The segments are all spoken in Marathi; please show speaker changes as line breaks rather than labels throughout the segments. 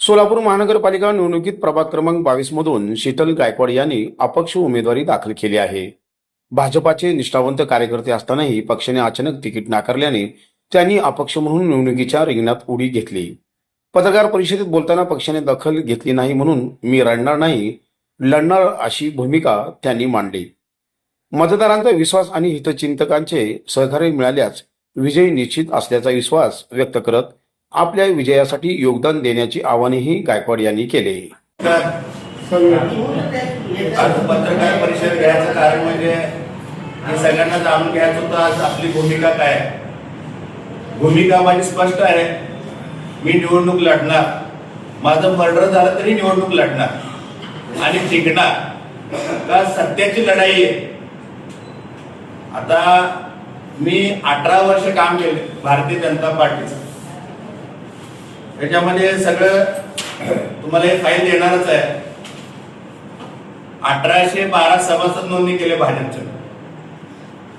सोलापूर महानगरपालिका निवडणुकीत प्रभाग क्रमांक बावीस मधून शीतल गायकवाड यांनी अपक्ष उमेदवारी दाखल केली आहे. भाजपाचे निष्ठावंत कार्यकर्ते असतानाही पक्षाने अचानक तिकीट नाकारल्याने त्यांनी अपक्ष म्हणून निवडणुकीच्या रिंगणात उडी घेतली. पत्रकार परिषदेत बोलताना पक्षाने दखल घेतली नाही म्हणून मी रडणार नाही लढणार अशी भूमिका त्यांनी मांडली. मतदारांचा विश्वास आणि हितचिंतकांचे सहकार्य मिळाल्यास विजय निश्चित असल्याचा विश्वास व्यक्त करत आपल्या विजयासाठी योगदान देण्याचे आवाहनही गायकवाड यांनी केले.
आज पत्रकार परिषद घ्यायचं कारण म्हणजे हे सगळ्यांना जाणून घ्यायचं होतं आज आपली भूमिका काय भूमिका माझी स्पष्ट आहे. मी निवडणूक लढणार. माझं मर्डर झालं तरी निवडणूक लढणार. आणि टिकणार का सत्याची लढाई आहे? आता मी अठरा वर्ष काम केले भारतीय जनता पार्टीचं. त्याच्यामध्ये सगळं तुम्हाला हे फाईल देणारच आहे. अठराशे बारा सभासद नोंदणी केले भाजपचे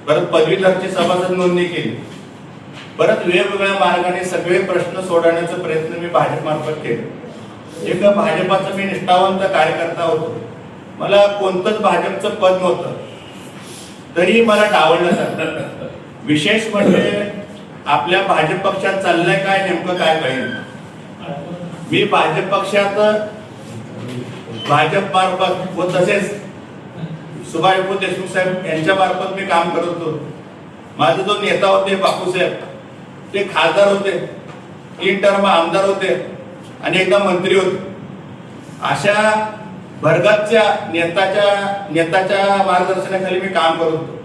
परत पदवीधरची सभासद नोंदणी केली. परत वेगवेगळ्या मार्गाने सगळे प्रश्न सोडवण्याचा प्रयत्न मी भाजपमार्फत केले. एक भाजपाचं मी निष्ठावंत कार्यकर्ता होतो. मला कोणतंच भाजपचं पद नव्हतं. तरी मला डावललं जातं. विशेष म्हणजे आपल्या भाजप पक्षात चाललंय काय नेमकं काय कळेल मी भाजप पक्षात भाजप मार्फत व तसेच सुभाषबाबू देशमुख साहेब यांच्या मार्फत मी काम करत होतो. माझे जो नेता होते बापूसाहेब ते खासदार होते तीन टर्म आमदार होते आणि एकदा मंत्री होते. अशा भरगतच्या नेताच्या नेताच्या मार्गदर्शनाखाली मी काम करत होतो.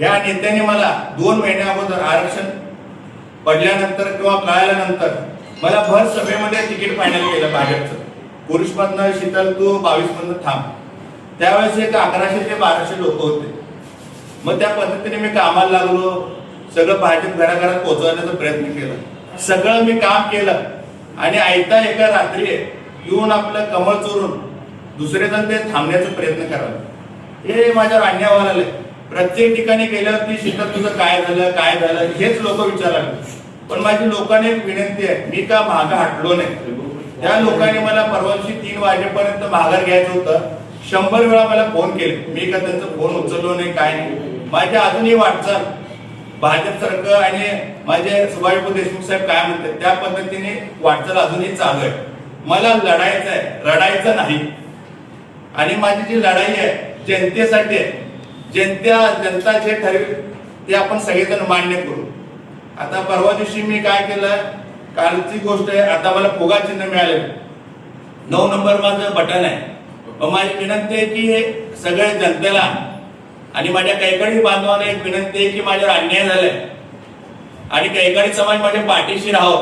या नेत्याने मला दोन महिन्या अगोदर आरक्षण पडल्यानंतर किंवा कळाल्यानंतर मला भर सभेमध्ये तिकीट फायनल केलं भाजपचं पुरुषमधनं शीतल तू बावीस मधनं थांब. त्यावेळेस एक अकराशे ते बाराशे लोक होते. मग त्या पद्धतीने मी कामाला लागलो. सगळं भाजप घराघरात पोहोचवण्याचा प्रयत्न केला. सगळं मी काम केलं. आणि आयता एका रात्री येऊन आपलं कमळ चोरून दुसरे जण ते थांबण्याचा प्रयत्न करावा हे माझ्या अन्याय आले. प्रत्येक ठिकाणी गेल्यावरती शीतल तुझं काय झालं काय झालं हेच लोक विचारायला पण माझी लोकांनी एक विनंती आहे मी का मागं हटलो नाही? त्या लोकांनी मला परवा दिवशी तीन वाजेपर्यंत माघार घ्यायचं होतं. शंभर वेळा मला फोन केले. मी का त्यांचा फोन उचललो नाही काय नाही? माझी अजूनही वाटचाल. भाजप सारखं आणि माझे सुभाषबाबू देशमुख साहेब काय म्हणतात त्या पद्धतीने वाटचाल अजूनही चालू आहे. मला लढायचं आहे रडायचं नाही. आणि माझी जी लढाई आहे जनतेसाठी आहे. जनता जनता जे ठरवेल ते आपण सगळेजण मान्य करू. आता परवा दिवशी मी काय केलं? कालची गोष्ट आहे आता मला फुगा चिन्ह मिळाले. नऊ नंबर माझं बटन आहे. माझी विनंती आहे की हे सगळ्या जनतेला आणि माझ्या कैकडी बांधवांना एक विनंती आहे की माझ्यावर अन्याय झालाय. आणि कैकडी समाज माझ्या पाठीशी राहो.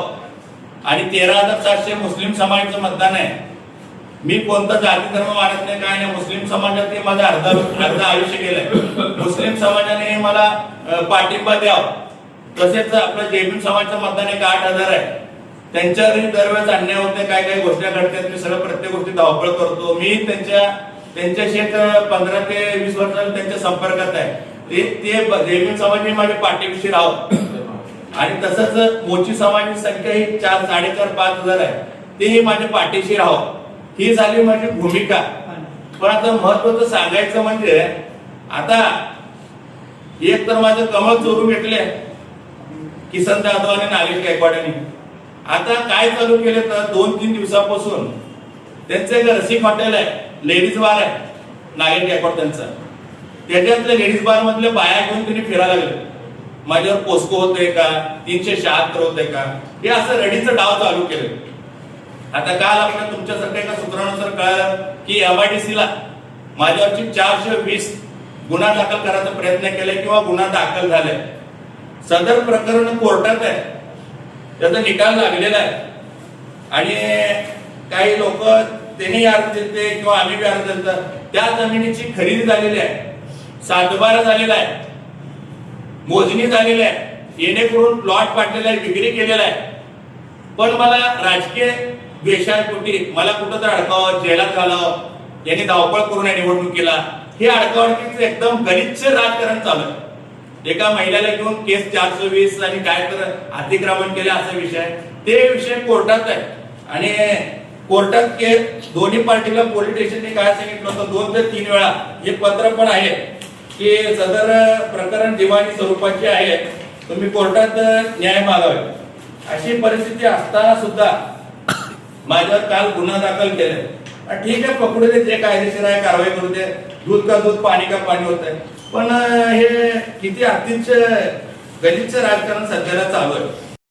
आणि तेरा हजार सातशे मुस्लिम समाजाचं मतदान आहे. मी कोणता जाती धर्म मानत नाही काय नाही. मुस्लिम समाजात हे माझं अर्ध अर्ध आयुष्य गेलंय. मुस्लिम समाजाने मला पाठिंबा द्यावा. तसेच आपलं जैमिन समाजाचं मतदान एक आठ हजार आहे. त्यांच्यावरही दरवेळेस अन्याय होते काय काय गोष्टी घडतात. मी सगळं प्रत्येक गोष्टी धावपळ करतो. मी त्यांच्या त्यांच्याशी पंधरा ते वीस वर्षांनी त्यांच्या संपर्कात आहे. ते ते जैमिन माझ्या पाठीविषयी राहावं आणि तसंच मोची समाजाची संख्या ही चार साडेचार पाच हजार आहे. तेही माझ्या पाठीशी राहो ही झाली माझी भूमिका. पण आता महत्वाचं सांगायचं म्हणजे आता एक तर माझं कमळ चोरून घेतले किसन जाधव आणि नागेश गायकवाड यांनी आता काय चालू केले तर दोन तीन दिवसापासून त्यांचं एक रसिक हॉटेल आहे लेडीज बार आहे नागेश गायकवाड त्यांचा. त्याच्यातल्या लेडीज बार मधले बाया घेऊन त्यांनी फिरायला लागले. माझ्यावर पोस्को होतोय का? तीनशे शहात्तर होतंय का? हे असं रडीचं डाव चालू केलं. आता काल आपल्या तुमच्यासारख्या एका सूत्रानुसार कळलं की एमआयडीसी ला माझ्यावरची चारशे वीस गुन्हा दाखल करायचा प्रयत्न केलाय किंवा गुन्हा दाखल झालाय. सदर प्रकरण कोर्टात आहे. त्याचा निकाल लागलेला आहे. आणि काही लोक त्यांनी अर्ज देते किंवा आम्ही बी अर्ज देतात त्या जमिनीची खरेदी झालेली आहे. सातबारा झालेला आहे. मोजणी झालेली आहे. येणेकरून प्लॉट पाडलेला आहे विक्री केलेला आहे. पण मला राजकीय द्वेषापोटी मला कुठं तर अडकावं जेलात घालावं यांनी धावपळ करून या निवडणुकीला हे अडकावणीचं एकदम गलिच्छ राजकारण चालू आहे. एका महिलेला घेऊन केस चारशे वीस आणि काय तर अतिक्रमण केलं असा विषय. ते विषय कोर्टात आहे. आणि कोर्टात केस दोन्ही पार्टीला पोलीस स्टेशनने काय सांगितलं होतं? दोन ते तीन वेळा. हे पत्र पण आहे की सदर प्रकरण दिवाणी स्वरूपाचे आहे. तुम्ही कोर्टात न्याय मागावे. अशी परिस्थिती असताना सुद्धा माझ्यावर काल गुन्हा दाखल केलाय. ठीक आहे पकडू दे जे कायदेशीर आहे कारवाई करू दे. दूध का दूध पाणी का पाणी होत आहे पण हे किती अतिशय गलिच्छ राजकारण सध्याला चालू आहे.